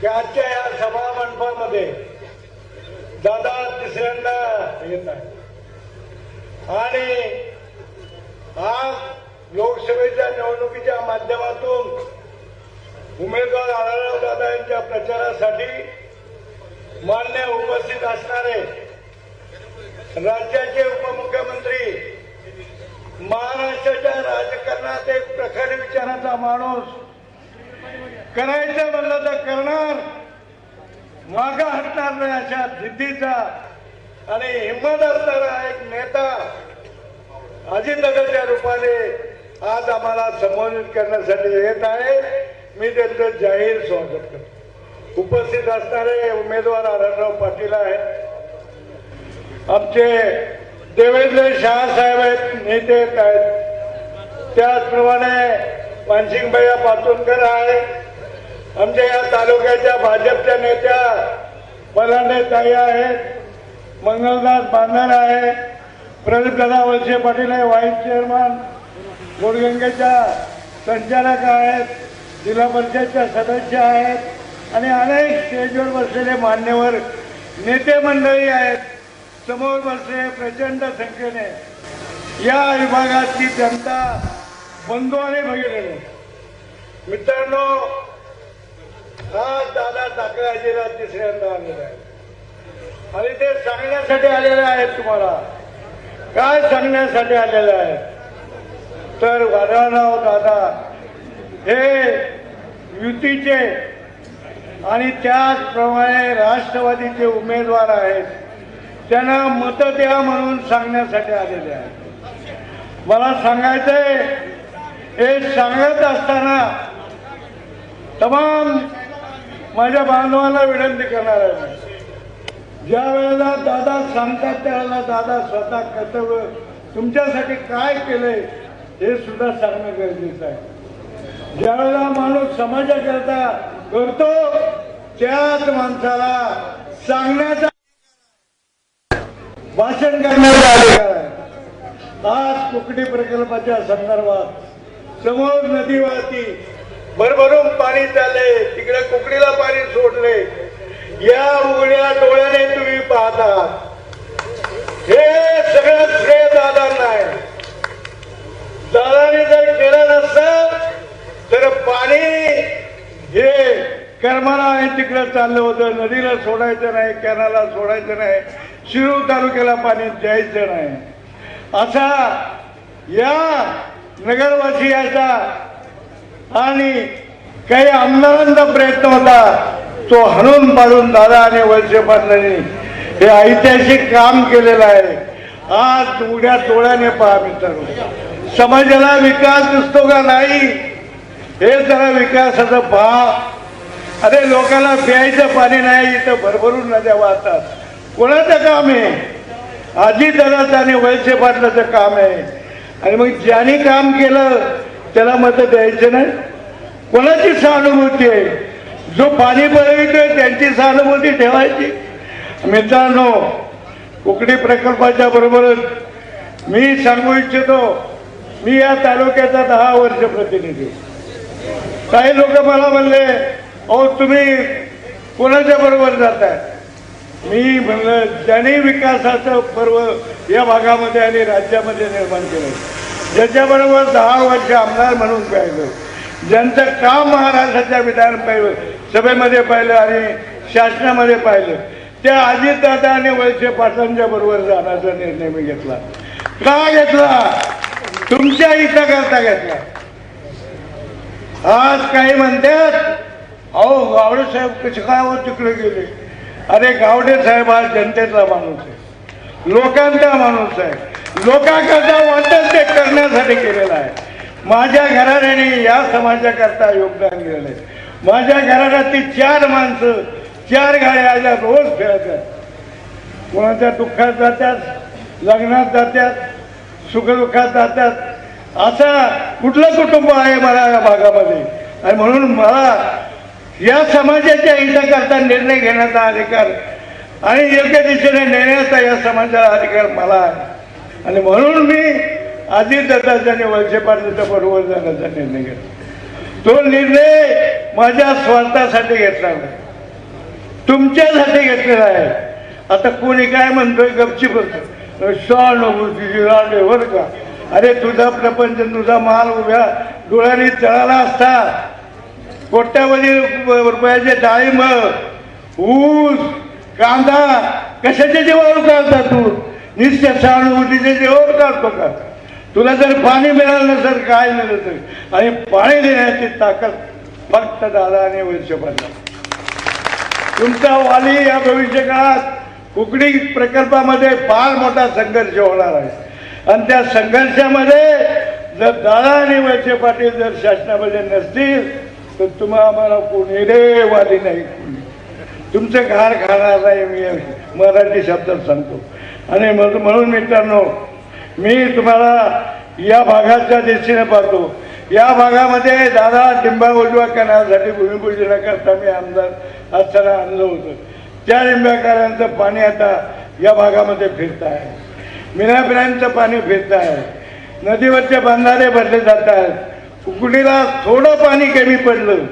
की आजच्या या सभा मंडपामध्ये दादा तिसऱ्यांदा येत आहे. आणि आज लोकसभेच्या निवडणुकीच्या माध्यमातून उमेदवार आढळराव दादा यांच्या प्रचारासाठी मान्य उपस्थित असणारे राज्याचे उपमुख्यमंत्री महाराष्ट्राच्या राजकारणात एक प्रखर विचाराचा माणूस करायचं म्हणलं तर करणार. मागा हटणार नाही अशा जिद्दीचा आणि हिंमत असणारा एक नेता अजितनगरच्या रूपाने आज आम्हाला संबोधित करण्यासाठी येत आहे. मी त्यांचं जाहीर स्वागत करतो. उपस्थित असणारे उमेदवार आनंदराव पाटील आहेत. आमचे देवेंद्र शहासाहेब आहेत नेते आहेत. त्याचप्रमाणे मानसिंगभैया पातुनकर आहे आमच्या या तालुक्याच्या भाजपच्या नेत्या पलांडे ताई आहेत मंगलदास बांधर आहे प्रदीपदादा वळसे पाटील आहे व्हाईस चेअरमन गोडगंगेच्या संचालक आहेत जिल्हा परिषदच्या सदस्य आहेत आणि अनेक स्टेजवर बसलेले मान्यवर नेते मंडळी आहेत. समोर बसले प्रचंड संख्येने या विभागाची जनता बंधू आणि भगिनी मित्रांनो हा दादा ठाकरे अजिराज तिसऱ्यांदा आलेला आहे. आणि ते सांगण्यासाठी आलेले आहेत तुम्हाला. काय सांगण्यासाठी आलेले आहे तर वाढवराव दादा हे युतीचे आणि त्याचप्रमाणे राष्ट्रवादीचे उमेदवार आहेत. त्यांना मत द्या म्हणून सांगण्यासाठी आलेले आहेत. मला सांगायचंय हे सांगत असताना तमाम माझ्या बांधवांना विनंती करणार आहे ज्या वेळेला दादा सांगतात त्यावेळेला दादा स्वतः कर्तव्य तुमच्यासाठी काय केलंय हे सुद्धा सांगणं गरजेचं आहे. ज्या वेळेला माणूस समाजाकरता करतो त्याच माणसाला सांगण्याचा भाषण करण्याचा अधिकार आहे. आज कुकडी प्रकल्पाच्या संदर्भात समोर नदीवरती भरभरून पाणी चालले. तिकडे कुकडीला पाणी सोडले. या उघड्या डोळ्याने तुम्ही पाहता हे सगळं श्रेय दादांना आहे. दादाने जर केलं नसतं तर पाणी हे करमाला आहे तिकडे चाललं होतं. नदीला सोडायचं नाही कॅनाला सोडायचं नाही. शिरूर तालुक्याला पाणी द्यायचं नाही. असा या नगरवासियाचा आणि काही आमदारांचा प्रयत्न होता तो हणून पाडून दादा आणि वळसे हे ऐतिहासिक काम केलेलं आहे. आज उड्या डोळ्याने पहा मित्रांनो. समाजाला विकास दिसतो का नाही हे जरा विकासाचं पहा. अरे लोकांना प्यायचं पाणी नाही इथं भरभरून नद्या वाहतात. कोणाचं काम आहे? आजी दादाचं आणि वळसे पाटलाचं काम आहे. आणि मग ज्याने काम केलं त्याला मत द्यायचं नाही. कोणाची सहानुभूती आहे? जो पाणी बळवितोय त्यांची सहानुभूती ठेवायची. मित्रांनो कुकडी प्रकल्पाच्या बरोबरच मी सांगू इच्छितो मी या तालुक्याचा दहा वर्ष प्रतिनिधी. काही लोक मला म्हणले अहो तुम्ही कोणाच्या बरोबर जाताय? मी म्हणलं ज्याने विकासाचं पर्व या भागामध्ये आणि राज्यामध्ये निर्माण केलं ज्याच्याबरोबर दहा वर्ष आमदार म्हणून पाहिलं. ज्यांचं काम महाराष्ट्राच्या विधान पाहिलं सभेमध्ये पाहिलं आणि शासनामध्ये पाहिलं. त्या अजितदादा आणि वळसे पाटलांच्या बरोबर जाण्याचा निर्णय मी घेतला. का घेतला? तुमच्या हिता करता घेतला. आज काही म्हणतात अहो गावडे साहेब कसे काय हो तिकडे गेले? अरे गावडे साहेब हा जनतेचा माणूस आहे. लोकांचा माणूस आहे. लोकांकरता वाटत ते करण्यासाठी केलेलं आहे. माझ्या घराण्याने या समाजाकरता योगदान दिलेलं आहे. माझ्या घराण्यातली चार माणसं चार गाड्या आल्या रोज खेळतात. कोणाच्या दुःखात जातात लग्नात जातात सुखदुःखात जातात. असा कुठलं कुटुंब आहे मला या भागामध्ये? आणि म्हणून मला या समाजाच्या हिताकरता निर्णय घेण्याचा अधिकार आणि योग्य दिशेने नेण्याचा या समाजाला अधिकार मला आहे. आणि म्हणून मी आधी दत्ताच्या आणि वळसे पाटलाच्या बरोबर जाण्याचा निर्णय घेतला तो निर्णय माझ्या स्वार्थासाठी घेतला नाही. तुमच्यासाठी घेतलेला आहे. आता कोणी काय म्हणतोय गपची बघतो सहानुभूतीची रांडे बर का? अरे तुझा प्रपंच तुझा माल उभ्या डोळ्यांनी चढाला असता. कोट्यावधी रुपयाचे डाळिंब ऊस कांदा कशाच्या जेवावर काढता तू? निश्चित सहानुभूतीचे जेवावर काढतो का तुला जर पाणी मिळालं नसेल काय मिळलं तरी. आणि पाणी देण्याची ताकद फक्त दादा आणि वैश्य तुमचा वाली या भविष्य काळात कुकडी प्रकल्पामध्ये फार मोठा संघर्ष होणार आहे. आणि त्या संघर्षामध्ये जर दादा आणि वैश्य पाटील जर शासनामध्ये नसतील तर तुम्हा आम्हाला कोणी रे वाली नाही तुमचं घार खाणार नाही मी मराठी शब्दात सांगतो. आणि म्हणून म्हणून मित्रांनो मी तुम्हाला या भागाच्या दृष्टीने पाहतो. या भागामध्ये दादा लिंबा उजवा करण्यासाठी भूमिपूजनाकरता मी आमदार असताना आणलं होतं. त्या लिंबाकारांचं पाणी आता या भागामध्ये फिरत आहे मिनापिरांचं पाणी फिरत आहे नदीवरचे बंधारे भरले जात आहेत कुकडीला थोडं पाणी कमी पडलं.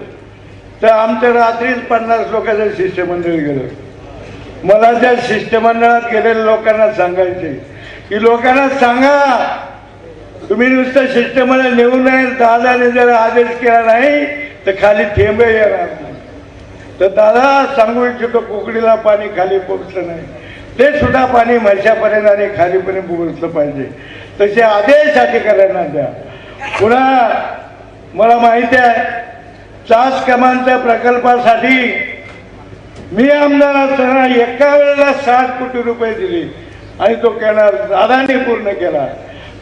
तर आमचं रात्रीच पन्नास लोकांचं शिष्यमंडळ गेलं. मला त्या शिष्टमंडळात गेलेल्या लोकांना सांगायचे की लोकांना सांगा तुम्ही नुसतं शिष्टमंडळ नेऊ नये दादाने जर आदेश केला नाही तर खाली थेंब येणार नाही. तर दादा सांगू इच्छितो कोकडीला पाणी खाली पोहोचलं नाही. ते सुद्धा पाणी म्हशापर्यंत आणि खालीपर्यंत पोहोचलं पाहिजे. तसे आदेश अधिकाऱ्यांना द्या. पुन्हा मला माहिती आहे चास कमांच्या प्रकल्पासाठी मी आमदार असताना एका वेळेला साठ कोटी रुपये दिले. आणि तो केला दादाने पूर्ण केला.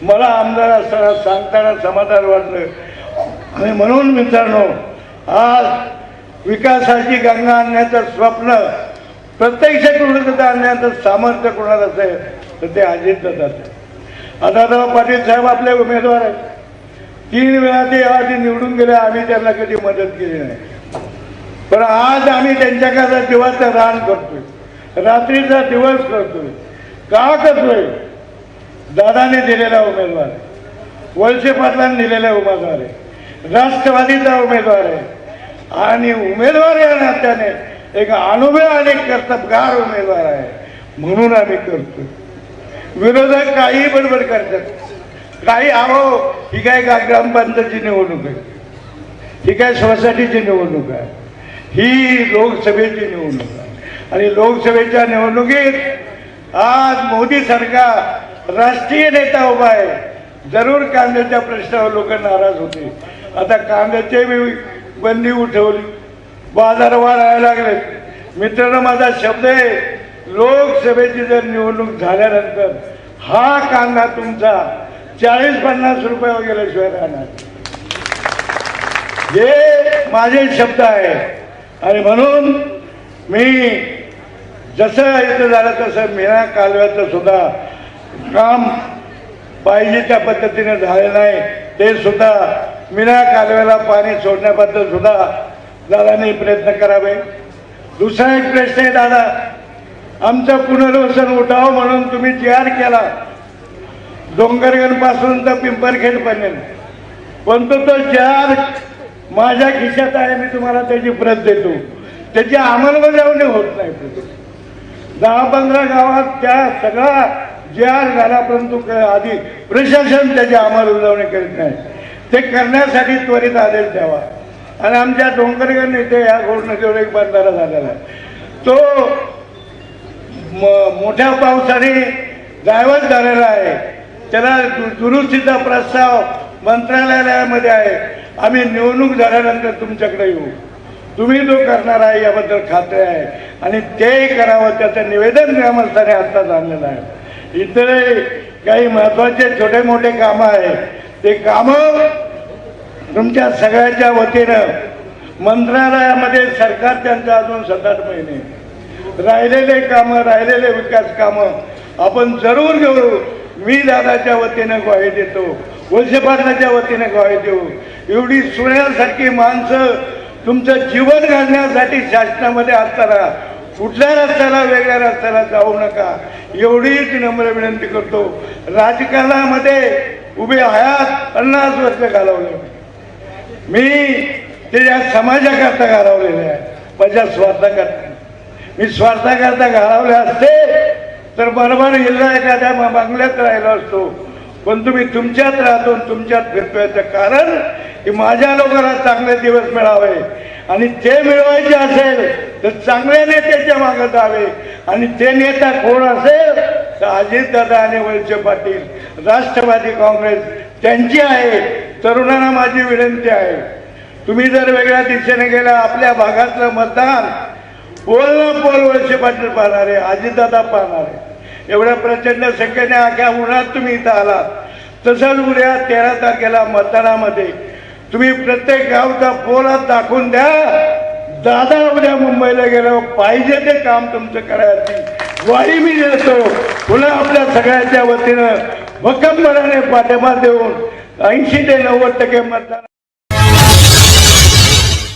मला आमदार असताना सांगताना समाधान वाटलं. आणि म्हणून मित्रांनो आज विकासाची गंगा आणण्याचं स्वप्न प्रत्यक्ष कृतज्ञता आणण्याचं सामर्थ्य कोणाला असेल तर ते अजित दादा आदाराव पाटील साहेब आपले उमेदवार आहेत. तीन वेळा ते निवडून गेले आम्ही त्यांना कधी मदत केली नाही. पण आज आम्ही त्यांच्याकडे दिवसचं रान करतोय. रात्रीचा दिवस करतोय. का करतोय? दादाने दिलेला उमेदवार आहे. वळसे पाटलांनी दिलेला उमेदवार आहे. राष्ट्रवादीचा उमेदवार आहे. आणि उमेदवार या नात्याने एक अनुभव आणि कर्तबगार उमेदवार आहे. म्हणून आम्ही करतो विरोधक काही बडबड करतात. काही आहो ही काय ग्रामपंचायतची निवडणूक आहे. ही काय सोसायटीची निवडणूक आहे. ही लोकसभेची निवडणूक आहे. आणि लोकसभेच्या निवडणुकीत आज मोदी सरकार राष्ट्रीय नेता उभा आहे. जरूर कांद्याच्या प्रश्नावर लोक नाराज होते आता कांद्याचे मी बंदी उठवली. बाजार वाढायला लागले मित्रांनो माझा शब्द आहे लोकसभेची जर निवडणूक झाल्यानंतर हा कांदा तुमचा चाळीस पन्नास रुपयावर गेल्याशिवाय राहणार. हे माझे शब्द आहे. आणि म्हणून मी जसं इथं झालं तसं मीना कालव्याचं सुद्धा काम पाहिजे त्या पद्धतीने झाले नाही ते सुद्धा मीना कालव्याला पाणी सोडण्याबद्दल सुद्धा दादाने प्रयत्न करावे. दुसरा एक प्रश्न आहे दादा आमचं पुनर्वसन उठावं म्हणून तुम्ही जी आर केला. डोंगरगणपासून तर पिंपरखेड पर्यंत. पण तो तो जार माझ्या खिशात आहे मी तुम्हाला त्याची प्रत देतो. त्याची अंमलबजावणी होत नाही. दहा पंधरा गावात त्या सगळा जार झाला परंतु क- आधी प्रशासन त्याची अंमलबजावणी करीत नाही. ते करण्यासाठी त्वरित आदेश द्यावा. आणि आमच्या डोंगरगण इथे या घोड एक बंधारा झालेला आहे. तो म- मोठ्या पावसाने गायबच झालेला आहे. त्याला दु- दुरुस्तीचा प्रस्ताव मंत्रालयामध्ये आहे. आम्ही निवडणूक झाल्यानंतर तुमच्याकडे येऊ. तुम्ही जो करणार आहे याबद्दल खात्री आहे. आणि तेही करावं त्याचं निवेदन ग्रामस्थाने आत्ताच आणलेलं आहे. इतरही काही महत्त्वाचे छोटे मोठे कामं आहेत ते कामं तुमच्या सगळ्याच्या वतीनं मंत्रालयामध्ये सरकार त्यांचं अजून सात आठ महिने. राहिलेले कामं राहिलेले विकास कामं आपण जरूर घेऊ. मी दादाच्या वतीनं ग्वाही देतो. वळसे वतीने वतीनं देऊ. एवढी सुण्यासारखी माणसं तुमचं जीवन घालण्यासाठी शासनामध्ये असताना कुठल्या रस्त्याला वेगळ्या रस्त्याला जाऊ नका. एवढीच नम्र विनंती करतो. राजकारणामध्ये उभे आहात पन्नास वर्ष घालवले. मी ते या समाजाकरता घालवलेले आहे. माझ्या स्वार्थाकरता. मी स्वार्थाकरता घालवले असते तर बरोबर जिल्हा एखाद्या बांगल्यात बंगल्यात राहिलो असतो. पण तुम्ही तुमच्यात राहतो तुमच्यात फिरतोयचं कारण की माझ्या लोकांना चांगले दिवस मिळावे. आणि ते मिळवायचे असेल तर चांगल्या नेत्याच्या मागे जावे. आणि ते नेता कोण असेल तर अजितदादा आणि वळसे पाटील राष्ट्रवादी काँग्रेस त्यांची आहे. तरुणांना माझी विनंती आहे. तुम्ही जर वेगळ्या दिशेने गेला आपल्या भागातलं मतदान पोल ना पोल वळसे पाटील पाहणारे अजितदादा पाहणारे. एवढ्या प्रचंड संख्येने अख्या उन्हात तुम्ही इथं आलात. तसंच उद्या तेरा तारखेला मतदानामध्ये तुम्ही प्रत्येक गावचा पोलात दाखवून द्या. दादा उद्या मुंबईला गेलो पाहिजे ते काम तुमचं करायची वाई मी देतो पुन्हा आपल्या सगळ्यांच्या वतीनं भक्कमपणाने पाठिंबा देऊन ऐंशी ते नव्वद टक्के मतदान